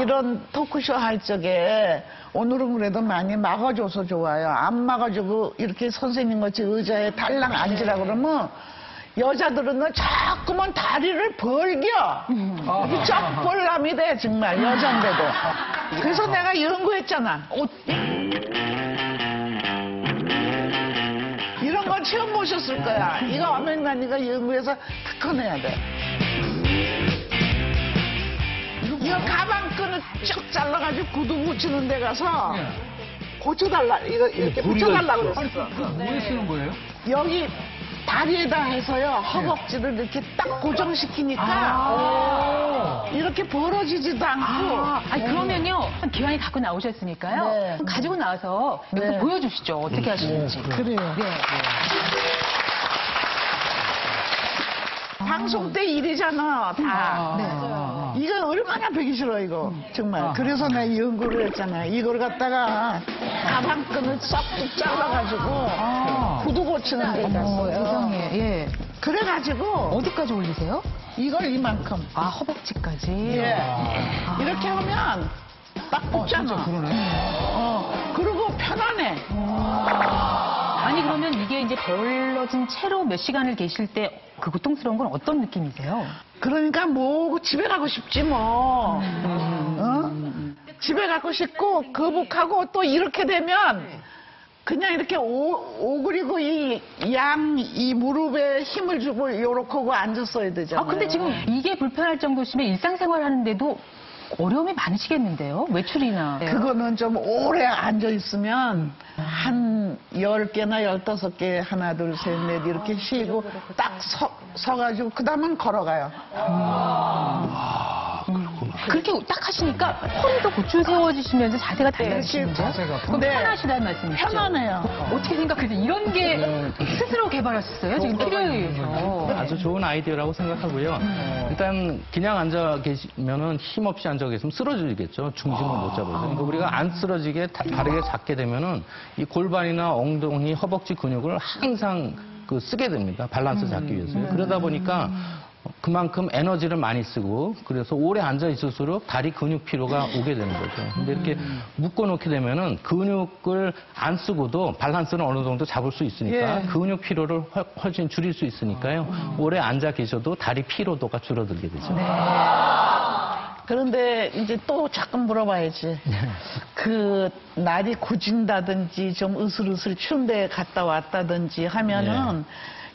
이런 토크쇼 할 적에 오늘은 그래도 많이 막아줘서 좋아요. 안 막아주고 이렇게 선생님 같이 의자에 달랑 앉으라 그러면 여자들은 자꾸만 다리를 벌겨. 이게 쩍벌남이 돼, 정말, 여잔데도. 그래서 내가 연구했잖아. 옷. 이런 건 처음 보셨을 거야. 이거 어머니가 연구해서 특허내야 돼. 이거 가방 끈을 쭉 잘라가지고 구두 붙이는 데 가서 고쳐달라. 이거 이렇게 붙여달라 그랬어. 뭐에 쓰는 거예요? 여기 다리에다 해서요 허벅지를 이렇게 딱 고정시키니까 이렇게 벌어지지도 않고 아, 아니 그러면요 기왕이 갖고 나오셨으니까요 네. 가지고 나와서 여기서 네. 보여주시죠 어떻게 하시는지 그래요. 네. 방송 때 일이잖아 다. 네. 이거 얼마나 배기 싫어 이거 정말. 그래서 내가 연구를 했잖아. 이걸 갖다가 가방 끈을 쏙쏙 잘라가지고 구두 고치는 데 어머 갔어요. 세상에 예 그래가지고 어디까지 올리세요? 이걸 이만큼 아 허벅지까지 예. 이렇게 하면 딱 붙잖아. 그러네. 어, 그리고 편안해. 아니 그러면 이게 이제 벌러진 채로 몇 시간을 계실 때 그 고통스러운 건 어떤 느낌이세요? 그러니까 뭐 집에 가고 싶지 뭐. 어? 집에 가고 싶고 거북하고 또 이렇게 되면 그냥 이렇게 오, 오그리고 이 양 이 무릎에 힘을 주고 요렇게 하고 앉았어야 되잖아요. 아 근데 지금 이게 불편할 정도시면 일상생활 하는데도 어려움이 많으시겠는데요? 외출이나 그거는 좀 오래 앉아 있으면 한 열개나 열다섯 개 하나 둘 셋 넷 이렇게 쉬고 딱 서, 서가지고 그 다음은 걸어가요. 그렇게 딱 하시니까 허리도 고추 세워지시면서 자세가 달라지시는데요? 자세가 그럼 네. 편하시다는 말씀이시죠? 편안해요. 어떻게 생각하세요? 이런 게 스스로 개발하셨어요? 지금 필요에 의해서. 아주 좋은 아이디어라고 생각하고요. 일단 그냥 앉아 계시면은 힘없이 앉아 계시면 쓰러지겠죠. 중심을 못 잡아서. 그러니까 우리가 안 쓰러지게 다, 다르게 잡게 되면은 이 골반이나 엉덩이, 허벅지 근육을 항상 그 쓰게 됩니다. 밸런스 잡기 위해서요. 그러다 보니까 그만큼 에너지를 많이 쓰고 그래서 오래 앉아 있을수록 다리 근육 피로가 오게 되는 거죠. 근데 이렇게 묶어 놓게 되면은 근육을 안 쓰고도 밸런스는 어느 정도 잡을 수 있으니까 예. 근육 피로를 훨- 훨씬 줄일 수 있으니까요. 오래 앉아 계셔도 다리 피로도가 줄어들게 되죠. 그런데 이제 또 자꾸 물어봐야지. 그 날이 굳은다든지 좀 으슬으슬 추운 데 갔다 왔다든지 하면은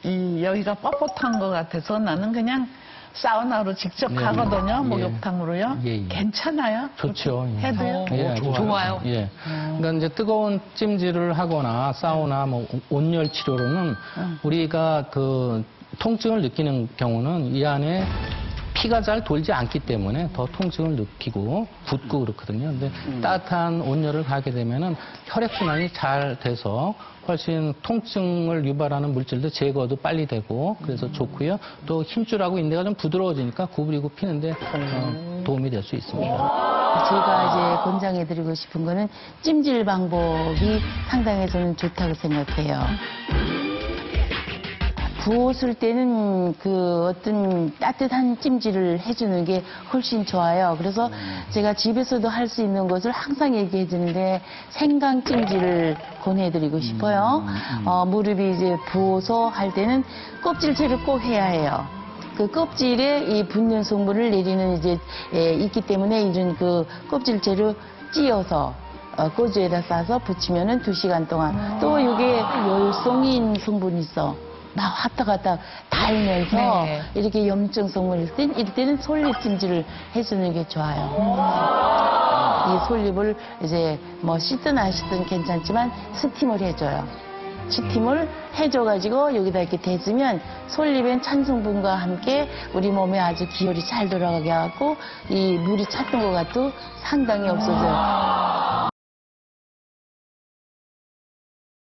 이 여기가 뻣뻣한 것 같아서 나는 그냥 사우나로 직접 네. 가거든요. 예. 목욕탕으로요. 예, 예. 괜찮아요? 좋죠. 예. 해도요? 예, 아주 좋아요. 예. 그러니까 이제 뜨거운 찜질을 하거나 사우나 뭐 온열 치료로는 우리가 그 통증을 느끼는 경우는 이 안에 피가 잘 돌지 않기 때문에 더 통증을 느끼고 붓고 그렇거든요. 근데 따뜻한 온열을 가게 되면은 혈액순환이 잘 돼서 훨씬 통증을 유발하는 물질도 제거도 빨리 되고 그래서 좋고요. 또 힘줄하고 인대가 좀 부드러워지니까 구부리고 피는데 어, 도움이 될 수 있습니다. 제가 이제 권장해드리고 싶은 거는 찜질 방법이 상당히 저는 좋다고 생각해요. 부었을 때는 그 어떤 따뜻한 찜질을 해주는 게 훨씬 좋아요. 그래서 제가 집에서도 할 수 있는 것을 항상 얘기해 주는데 생강 찜질을 권해드리고 싶어요. 어, 무릎이 이제 부어서 할 때는 껍질 채를 꼭 해야 해요. 그 껍질에 이 붙는 성분을 내리는 이제 에, 있기 때문에 이런 그 껍질째로 찧어서 어, 꼬주에다 싸서 붙이면은 두 시간 동안 또 이게 열성인 성분이 있어. 나 왔다 갔다 달면서 네. 이렇게 염증 성분이 있을 땐 이럴 때는 솔잎 찜질을 해주는 게 좋아요. 이 솔잎을 이제 뭐 씻든 안 씻든 괜찮지만 스팀을 해줘요. 스팀을 해줘가지고 여기다 이렇게 대주면 솔잎엔 찬 성분과 함께 우리 몸에 아주 기혈이 잘 돌아가게 하고 이 물이 찼던 것 같도 상당히 없어져요.